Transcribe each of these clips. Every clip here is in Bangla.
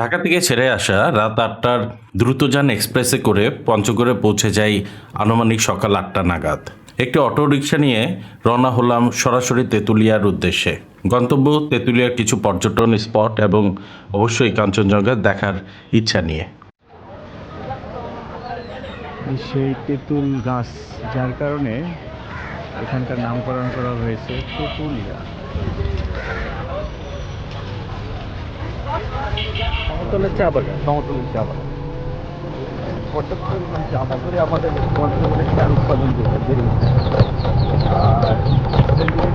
ঢাকা থেকে ছেড়ে আসা রাত আটটার দ্রুতযান এক্সপ্রেসে করে পঞ্চগড়ে পৌঁছে যাই আনুমানিক সকাল আটটা নাগাদ। একটি অটো রিক্সা নিয়ে রওনা হলাম সরাসরি তেঁতুলিয়ার উদ্দেশ্যে। গন্তব্য তেঁতুলিয়ার কিছু পর্যটন স্পট এবং অবশ্যই কাঞ্চনজঙ্ঘা দেখার ইচ্ছা নিয়ে। সেই তেঁতুল গাছ, যার কারণে এখানকার নামকরণ করা হয়েছে তেঁতুলিয়া। সমতলের চা বাগান। সমতলের চা বাগান। পর্যাপ্ত পরিমাণ চা বাগানে আমাদের উৎপাদন বেড়ে গেছে।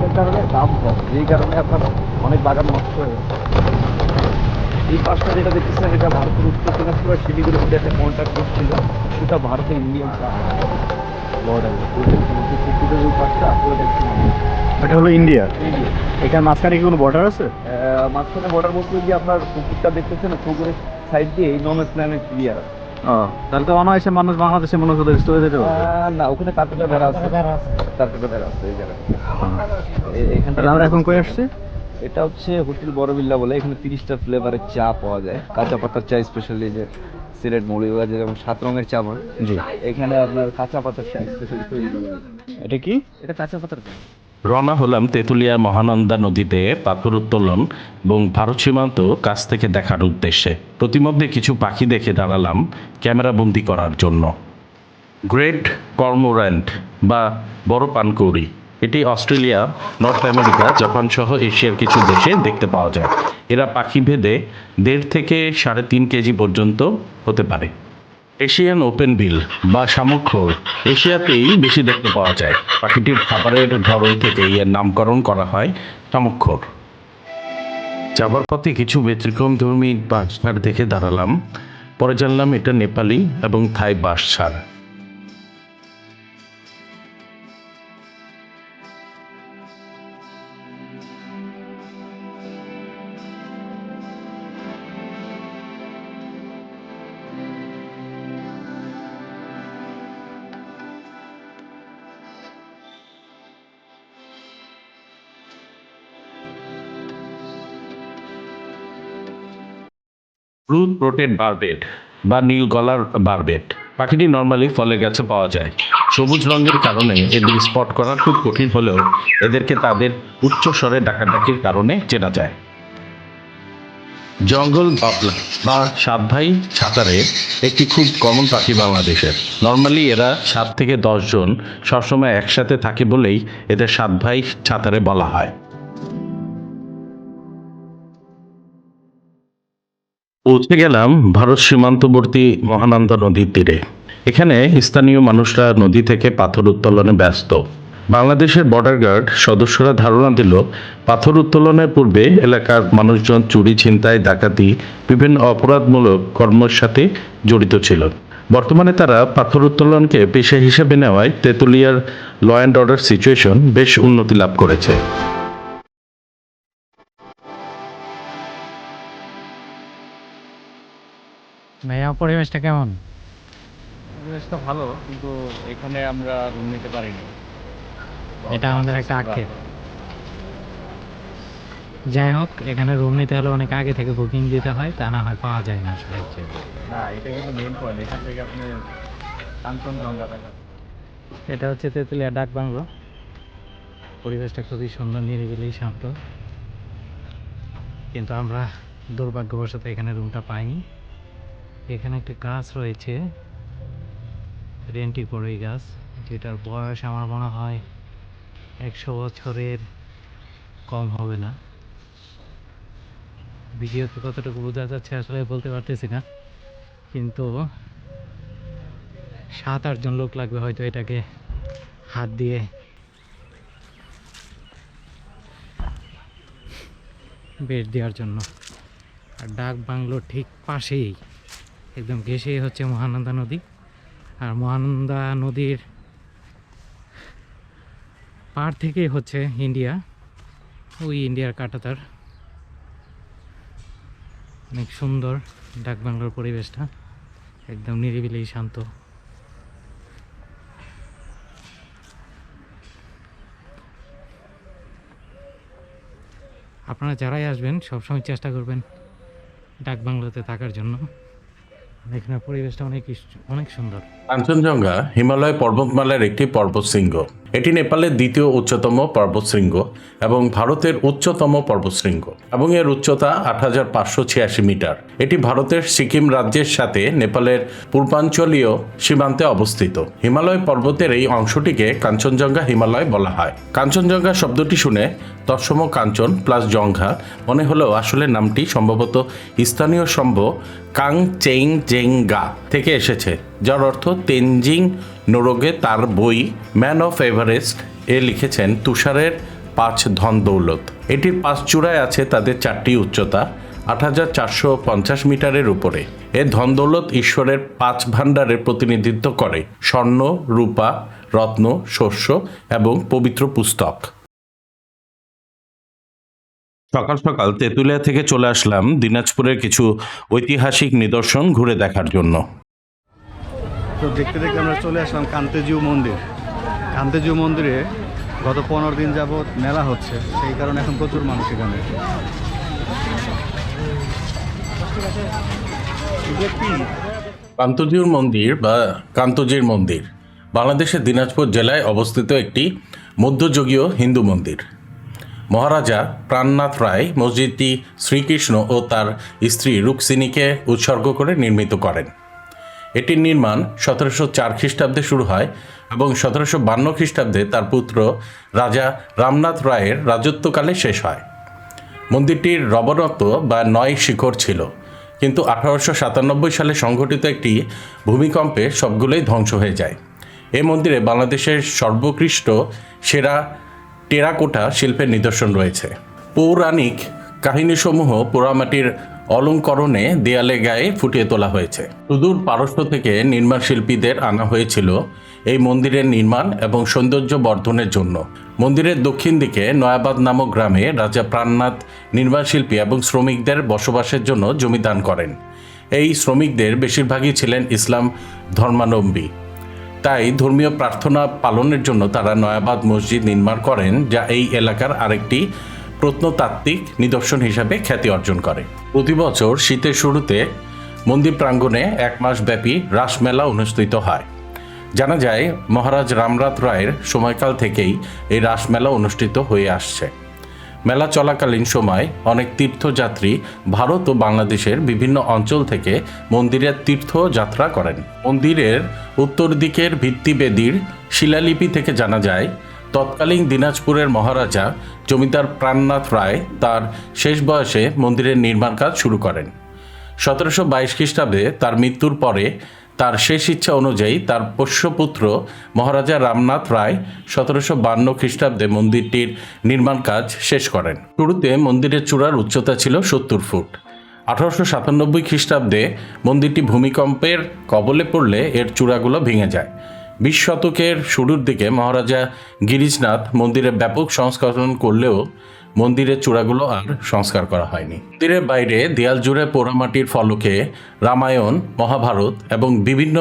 আর কারণে দাম কম। যেই কারণে আপনার অনেক বাগান নষ্ট হয়ে। এই পাশটা যেটা দেখতেছেন এটা ভারতের উত্তর দিনাজপুর আর শিলিগুড়ি মধ্যে একটা কন্ট্রাক্ট করছিল সেটা ভারতের ইন্ডিয়ান বর্ডার ওই পাশটা? এটা হলো ইন্ডিয়া এখানে মাঝখানে কি কোনো বর্ডার আছে? মাঝখানে বর্ডার বলতে যে আপনার পুকুরটা দেখতেছেন পুকুরের সাইড দিয়ে এই নন প্ল্যানেট ক্লিয়ার তাহলে তো অনায়াসে মানুষ বাংলাদেশে মনে করে চলে যেতে না ওখানে কার্পেটা বেড়া আছে। কার্পেটা বেড়া আছে এই জায়গায়। এখানটা আমরা এখন কই আসছি? এটা হচ্ছে হোটেল বড়বিল্লা বলে এখানে তিরিশটা ফ্লেভারের চা পাওয়া যায়। কাঁচা পাতার চা স্পেশালি যে সিলেট মৌলিবাজার যেমন সাত রঙের চা জি। এখানে আপনার কাঁচা পাতার চা স্পেশালি তৈরি করা এটা কি? এটা কাঁচা পাতার চা। রওনা হলাম তেঁতুলিয়া মহানন্দা নদীতে পাথর উত্তোলন এবং ভারত সীমান্ত কাছ থেকে দেখার উদ্দেশ্যে। প্রতিমধ্যে কিছু পাখি দেখে দাঁড়ালাম ক্যামেরা বন্দি করার জন্য। গ্রেট কর্মোর্যান্ট বা বড় পানকৌড়ি। এটি অস্ট্রেলিয়া, নর্থ আমেরিকা, জাপান সহ এশিয়ার কিছু দেশে দেখতে পাওয়া যায়। এরা পাখি ভেদে দেড় থেকে সাড়ে তিন কেজি পর্যন্ত হতে পারে। এশিয়ান ওপেন বিল বা শামুকখোর এশিয়াতেই বেশি দেখতে পাওয়া যায়। পাখিটির খাবারের ধরন থেকে এর নামকরণ করা হয় শামুকখোর যাবার পথে কিছু ব্যতিক্রম ধর্মী বাঁশঝাড় দেখে দাঁড়ালাম। পরে জানলাম এটা নেপালি এবং থাই বাঁশঝাড় ব্লু প্রোটেড বারবেট বা নীল গলার বারবেট। পাখিটি নর্মালি ফলের গাছে পাওয়া যায়। সবুজ রঙের কারণে এদের স্পট করা খুব কঠিন হলেও এদেরকে তাদের উচ্চ স্বরে ডাকাডাকির কারণে চেনা যায়। জঙ্গল বাবলা বা সাত ভাই ছাতারে একটি খুব কমন পাখি বাংলাদেশের। নর্মালি এরা সাত থেকে দশ জন সবসময় একসাথে থাকে বলেই এদের সাত ভাই ছাতারে বলা হয়। পৌঁছে গেলাম ভারত সীমান্তবর্তী মহানন্দা নদীর তীরে। এখানে স্থানীয় মানুষরা নদী থেকে পাথর উত্তোলনে ব্যস্ত। বাংলাদেশের বর্ডার গার্ড সদস্যরা ধারণা দিল, পাথর উত্তোলনের পূর্বে এলাকার মানুষজন চুরি, ছিনতাই, ডাকাতি, বিভিন্ন অপরাধমূলক কর্মের সাথে জড়িত ছিল। বর্তমানে তারা পাথর উত্তোলনকে পেশা হিসেবে নেওয়ায় তেঁতুলিয়ার ল অ্যান্ড অর্ডার সিচুয়েশন বেশ উন্নতি লাভ করেছে। ভাইয়া পরিবেশটা কেমন? পরিবেশটা ভালো কিন্তু এখানে আমরা রুম নিতে পারিনি। এটা আমাদের একটা আক্ষেপ। যাই হোক এখানে রুম নিতে হলে অনেক আগে থেকে বুকিং দিতে হয় তা না হয় পাওয়া যায় না আসলে। না এটা কিন্তু মেইন পয়েন্ট এখান থেকে আপনি কাঞ্চনজঙ্ঘা দেখা। এটা হচ্ছে তেঁতুলিয়া ডাক বাংলো। পরিবেশটা খুবই সুন্দর নিরিবিলি শান্ত। কিন্তু আমরা দুর্ভাগ্যবশত এখানে রুমটা পাইনি। এখানে একটা গাছ রয়েছে, রেন্টি কড়ই গাছ, যেটার বয়স আমার মনে হয় একশো বছরের কম হবে না। ভিডিওতে কতটুকু বোঝা যাচ্ছে আসলে বলতে পারতেছি না, কিন্তু সাত আটজন লোক লাগবে হয়তো এটাকে হাত দিয়ে। বেশ দেওয়ার জন্য। আর ডাক বাংলোর ঠিক পাশেই। একদম ঘেসেই হচ্ছে মহানন্দা নদী। আর মহানন্দা নদীর পার থেকেই হচ্ছে ইন্ডিয়া, ওই ইন্ডিয়ার কাটাতার। অনেক সুন্দর ডাক বাংলোর পরিবেশটা, একদম নিরিবিলি শান্ত। আপনারা যারাই আসবেন, সবসময় চেষ্টা করবেন ডাক বাংলোতে থাকার জন্য। এখানে পরিবেশটা অনেক অনেক সুন্দর। কাঞ্চনজঙ্ঘা হিমালয় পর্বতমালার একটি পর্বতশৃঙ্গ। এটি নেপালের দ্বিতীয় উচ্চতম পর্বতশৃঙ্গ এবং ভারতের উচ্চতম পর্বতশৃঙ্গ এবং এর উচ্চতা আট হাজার পাঁচশো ছিয়াশি মিটার। এটি ভারতের সিকিম রাজ্যের সাথে নেপালের পূর্বাঞ্চলীয় সীমান্তে অবস্থিত। হিমালয় পর্বতের এই অংশটিকে কাঞ্চনজঙ্ঘা হিমালয় বলা হয়। কাঞ্চনজঙ্ঘা শব্দটি শুনে তৎসম কাঞ্চন প্লাস জঙ্ঘা মনে হলেও আসলে নামটি সম্ভবত স্থানীয় সম্ভ কাং চেং জেং গা থেকে এসেছে। যার অর্থ তেনজিং নোরোগে তার বই ম্যান অফ এভারেস্ট এ লিখেছেন তুষারের পাঁচ ধন দৌলত। এটির পাঁচ চূড়ায় আছে তাদের চারটি উচ্চতা, আট হাজার চারশো পঞ্চাশ মিটারের উপরে। এ ধন দৌলত ঈশ্বরের পাঁচ ভাণ্ডারের প্রতিনিধিত্ব করে। স্বর্ণ, রূপা, রত্ন, শস্য এবং পবিত্র পুস্তক। সকাল সকাল তেঁতুলিয়া থেকে চলে আসলাম দিনাজপুরের কিছু ঐতিহাসিক নিদর্শন ঘুরে দেখার জন্য। তো দেখতে দেখতে আমরা চলে আসলাম কান্তেজিউ মন্দির। কান্তেজিউ মন্দিরে গত পনেরো দিন যাবৎ মেলা হচ্ছে, সেই কারণে এখন প্রচুর মানুষ এখানে। কান্তজিউর মন্দির বা কান্তজির মন্দির বাংলাদেশের দিনাজপুর জেলায় অবস্থিত একটি মধ্যযুগীয় হিন্দু মন্দির। মহারাজা প্রাণনাথ রায় মসজিদটি শ্রীকৃষ্ণ ও তার স্ত্রী রুক্সিনীকে উৎসর্গ করে নির্মিত করেন। এটির নির্মাণ সতেরোশো চার খ্রিস্টাব্দে শুরু হয় এবং সতেরোশো বান্ন খ্রিস্টাব্দে তার পুত্র রাজা রামনাথ রায়ের রাজত্বকালে শেষ হয়। মন্দিরটির রবরত্ব বা নয় শিখর ছিল, কিন্তু আঠারোশো সাতানব্বই সালে সংঘটিত একটি ভূমিকম্পে সবগুলোই ধ্বংস হয়ে যায়। এই মন্দিরে বাংলাদেশের সর্বোৎকৃষ্ট সেরা টেরাকোটা শিল্পের নিদর্শন রয়েছে। পৌরাণিক কাহিনীসমূহ পোড়ামাটির অলঙ্করণে দেয়ালে গায়ে ফুটিয়ে তোলা হয়েছে। সুদূর পারস্য থেকে নির্মাণ শিল্পীদের আনা হয়েছিল এই মন্দিরের নির্মাণ এবং সৌন্দর্য বর্ধনের জন্য। মন্দিরের দক্ষিণ দিকে নয়াবাদ নামক গ্রামে রাজা প্রাণনাথ নির্মাণ শিল্পী এবং শ্রমিকদের বসবাসের জন্য জমি দান করেন। এই শ্রমিকদের বেশিরভাগই ছিলেন ইসলাম ধর্মাবলম্বী। তাই ধর্মীয় প্রার্থনা পালনের জন্য তারা নয়াবাদ মসজিদ নির্মাণ করেন, যা এই এলাকার আরেকটি প্রত্নতাত্ত্বিক নিদর্শন হিসাবে খ্যাতি অর্জন করে। প্রতি বছর শীতের শুরুতে মন্দির প্রাঙ্গণে এক মাস ব্যাপী রাসমেলা অনুষ্ঠিত হয়। জানা যায়, মহারাজ রামনাথ রায়ের সময়কাল থেকেই এই রাসমেলা অনুষ্ঠিত হয়ে আসছে। মেলা চলাকালীন সময় অনেক তীর্থযাত্রী ভারত ও বাংলাদেশের বিভিন্ন অঞ্চল থেকে মন্দিরের তীর্থযাত্রা করেন। মন্দিরের উত্তর দিকের ভিত্তিবেদির শিলালিপি থেকে জানা যায় তৎকালীন দিনাজপুরের মহারাজা জমিদার প্রাণনাথ রায় তার শেষ বয়সে মন্দিরের নির্মাণ কাজ শুরু করেন। সতেরোশো বাইশ খ্রিস্টাব্দে তার মৃত্যুর পরে তার শেষ ইচ্ছা অনুযায়ী তার পোষ্যপুত্র মহারাজা রামনাথ রায় সতেরোশো বান্ন খ্রিস্টাব্দে মন্দিরটির নির্মাণ কাজ শেষ করেন। শুরুতে মন্দিরের চূড়ার উচ্চতা ছিল সত্তর ফুট। আঠারোশো সাতানব্বই খ্রিস্টাব্দে মন্দিরটি ভূমিকম্পের কবলে পড়লে এর চূড়াগুলো ভেঙে যায়। বিশ শতকের শুরুর দিকে মহারাজা গিরিজনাথ মন্দিরে ব্যাপক সংস্করণ করলেও মন্দিরের চূড়াগুলো আর সংস্কার করা হয়নি। মন্দিরের বাইরে দেয়াল জুড়ে পোড়ামাটির ফলকে রামায়ণ, মহাভারত এবং বিভিন্ন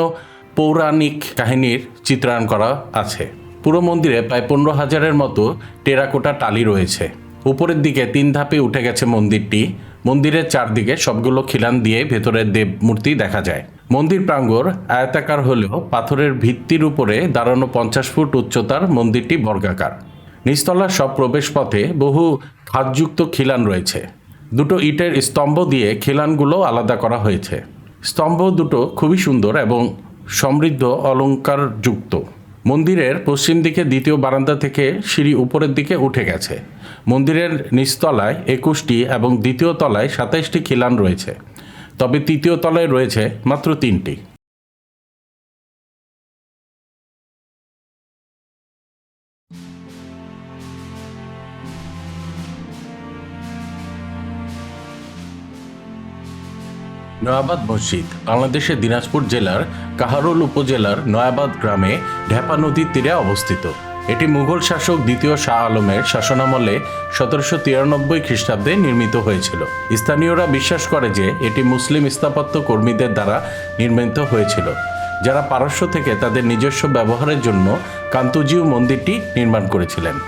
পৌরাণিক কাহিনীর চিত্রায়ন করা আছে। পুরো মন্দিরে প্রায় পনেরো হাজারের মতো টেরাকোটা টালি রয়েছে। উপরের দিকে তিন ধাপে উঠে গেছে মন্দিরটি। মন্দিরের চারদিকে সবগুলো খিলান দিয়ে ভেতরের দেব মূর্তি দেখা যায়। মন্দির প্রাঙ্গণ আয়তাকার হলেও পাথরের ভিত্তির উপরে দাঁড়ানো পঞ্চাশ ফুট উচ্চতার মন্দিরটি বর্গাকার। নিচতলার সব প্রবেশপথে বহু খাদযুক্ত খিলান রয়েছে। দুটো ইটের স্তম্ভ দিয়ে খিলানগুলো আলাদা করা হয়েছে। স্তম্ভ দুটো খুবই সুন্দর এবং সমৃদ্ধ অলঙ্কারযুক্ত। মন্দিরের পশ্চিম দিকে দ্বিতীয় বারান্দা থেকে সিঁড়ি উপরের দিকে উঠে গেছে। মন্দিরের নিচতলায় একুশটি এবং দ্বিতীয় তলায় সাতাইশটি খিলান রয়েছে। তবে তৃতীয় তলায় রয়েছে মাত্র তিনটি। নয়াবাদ মসজিদ বাংলাদেশের দিনাজপুর জেলার কাহারোল উপজেলার নয়াবাদ গ্রামে ঢেপা নদীর তীরে অবস্থিত। এটি মুঘল শাসক দ্বিতীয় শাহ আলমের শাসনামলে সতেরোশো তিরানব্বই খ্রিস্টাব্দে নির্মিত হয়েছিল। স্থানীয়রা বিশ্বাস করে যে এটি মুসলিম স্থাপত্য কর্মীদের দ্বারা নির্মিত হয়েছিল। যারা পারস্য থেকে তাদের নিজস্ব ব্যবহারের জন্য কান্তুজিউ মন্দিরটি নির্মাণ করেছিলেন।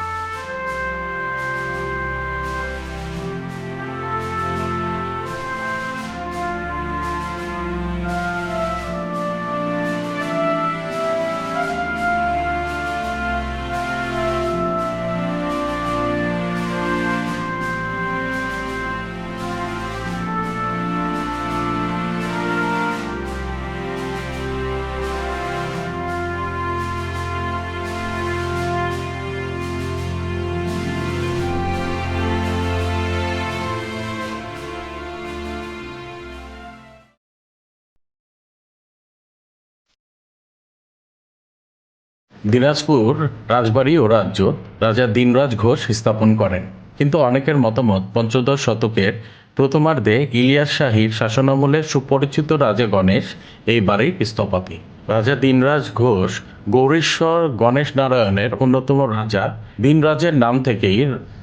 দিনাজপুর রাজবাড়ি ও রাজ্য রাজা দিনরাজ ঘোষ স্থাপন করেন। কিন্তু অনেকের মতামত, পঞ্চদশ শতকের প্রথমার্ধে ইলিয়াস শাহীর শাসনামলে সুপরিচিত রাজা গণেশ এই বাড়ির স্থপতি। রাজা দিনরাজ ঘোষ গৌরীশ্বর গণেশ নারায়ণের অন্যতম রাজা। দিনরাজের নাম থেকেই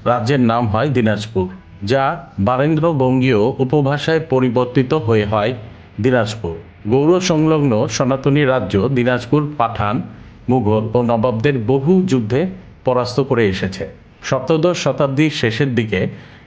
রাজ্যের নাম হয় দিনাজপুর, যা বারেন্দ্র বঙ্গীয় উপভাষায় পরিবর্তিত হয়ে হয় দিনাজপুর। গৌর সংলগ্ন সনাতনী রাজ্য দিনাজপুর পাঠান মুঘল ও নবাবদের বহু যুদ্ধে পরাস্ত করে এসেছে। সপ্তদশ শতাব্দীর শেষের দিকে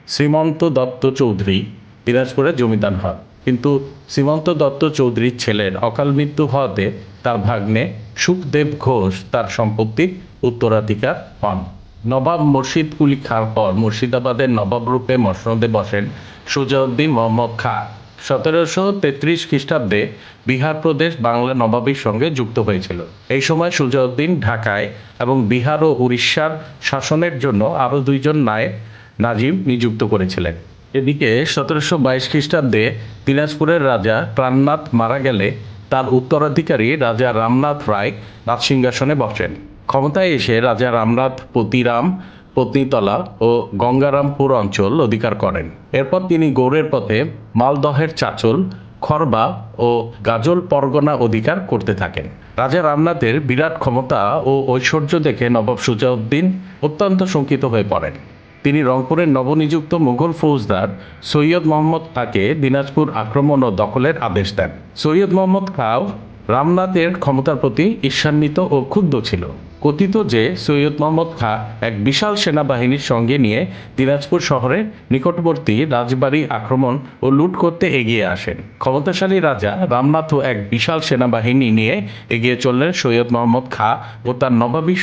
শ্রীমন্ত দত্ত চৌধুরী দিনাজপুরে জমিদার হন। কিন্তু শ্রীমন্ত দত্ত চৌধুরীর ছেলের অকাল মৃত্যু হওয়াতে তার ভাগ্নে সুখদেব ঘোষ তার সম্পত্তির উত্তরাধিকার হন নবাব মুর্শিদ কুলি খাঁর পর মুর্শিদাবাদের নবাব রূপে মসনদে বসেন সুজাউদ্দিন মোহাম্মদ খাঁ। সতেরোশো তেত্রিশ খ্রিস্টাব্দে বিহার প্রদেশ বাংলা নবাবীর সঙ্গে যুক্ত হয়েছিল। এই সময় সুজাউদ্দিন ঢাকায় এবং বিহার ও উড়িষ্যার শাসনের জন্য আরও দুইজন নায়েব নাজিম নিযুক্ত করেছিলেন। এদিকে সতেরোশো বাইশ খ্রিস্টাব্দে দিনাজপুরের রাজা প্রাণনাথ মারা গেলে তার উত্তরাধিকারী রাজা রামনাথ রায় রাজ সিংহাসনে বসেন। ক্ষমতায় এসে রাজা রামনাথ পতিরাম পত্নীতলা ও গঙ্গারামপুর অঞ্চল অধিকার করেন। এরপর তিনি গৌড়ের পথে মালদহের চাচল, খরবা ও গাজল পরগনা অধিকার করতে থাকেন। রাজা রামনাথের বিরাট ক্ষমতা ও ঐশ্বর্য দেখে নবাব সুজাউদ্দিন অত্যন্ত শঙ্কিত হয়ে পড়েন। তিনি রংপুরের নবনিযুক্ত মুঘল ফৌজদার সৈয়দ মোহাম্মদ খাঁকে দিনাজপুর আক্রমণ ও দখলের আদেশ দেন। সৈয়দ মোহাম্মদ খাঁ রামনাথের ক্ষমতার প্রতি ঈর্ষান্বিত ও ক্ষুব্ধ ছিল। কথিত যে সৈয়দ মোহাম্মদ খাঁ এক বিশাল সেনাবাহিনীর সঙ্গে নিয়ে দিনাজপুর শহরের নিকটবর্তী রাজবাড়ি আক্রমণ ও লুট করতে এগিয়ে আসেন। ক্ষমতাশালী রাজা রামনাথও এক বিশাল সেনাবাহিনী নিয়ে এগিয়ে চললেন সৈয়দ মোহাম্মদ খাঁ ও তার নবাবী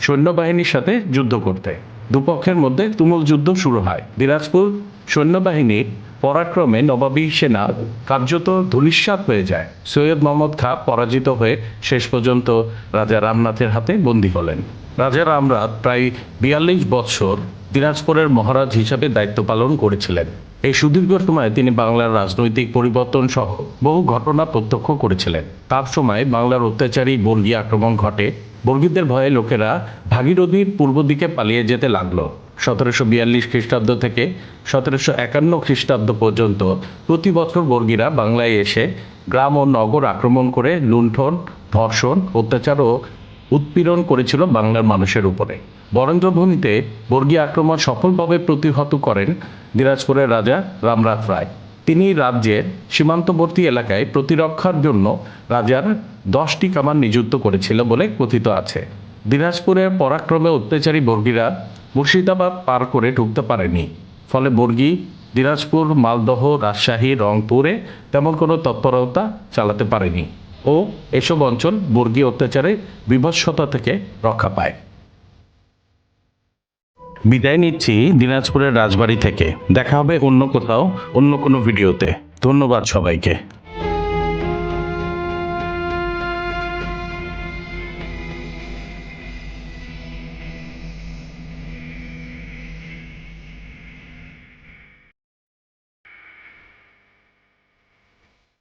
সৈন্যবাহিনীর সাথে যুদ্ধ করতে। দুপক্ষের মধ্যে তুমুল যুদ্ধ শুরু হয়। দিনাজপুর সৈন্যবাহিনীর পরাক্রমে নবাবী সেনা কার্যত ধূলিসাৎ হয়ে যায়। সৈয়দ মোহাম্মদ খাঁ পরাজিত হয়ে শেষ পর্যন্ত রাজা রামনাথের হাতে বন্দী হলেন। রাজা রামনাথ প্রায় বিয়াল্লিশ বৎসর দিনাজপুরের মহারাজ হিসাবে দায়িত্ব পালন করেছিলেন। এই সুদীর্ঘ সময়ে তিনি বাংলার রাজনৈতিক পরিবর্তন সহ বহু ঘটনা প্রত্যক্ষ করেছিলেন। তার সময় বাংলার অত্যাচারী বর্গী আক্রমণ ঘটে। বর্গীদের ভয়ে লোকেরা ভাগীরথীর পূর্ব দিকে পালিয়ে যেতে লাগল। সতেরোশো বিয়াল্লিশ খ্রিস্টাব্দ থেকে সতেরোশো একান্ন খ্রিস্টাব্দ পর্যন্ত প্রতি বছর বর্গীরা বাংলায় এসে গ্রাম ও নগর আক্রমণ করে লুণ্ঠন, ধর্ষণ, অত্যাচার ও উৎপীড়ন করেছিল বাংলার মানুষের উপরে। বরেন্দ্রভূমিতে বর্গী আক্রমণ সফলভাবে প্রতিহত করেন দিনাজপুরের রাজা রামনাথ রায়। তিনি রাজ্যের সীমান্তবর্তী এলাকায় প্রতিরক্ষার জন্য রাজার দশটি কামান নিযুক্ত করেছিল বলে কথিত আছে। দিনাজপুরের পরাক্রমে অত্যাচারী বর্গীরা মুর্শিদাবাদ পার করে ঢুকতে পারেনি। ফলে বর্গী দিনাজপুর, মালদহ, রাজশাহী, রংপুরে তেমন কোনো তৎপরতা চালাতে পারেনি ও এসব অঞ্চল বর্গী অত্যাচারে বিভৎসতা থেকে রক্ষা পায়। বিদায় নিচ্ছি দিনাজপুরের রাজবাড়ি থেকে। দেখা হবে অন্য কোথাও, অন্য কোনো ভিডিওতে। ধন্যবাদ সবাইকে।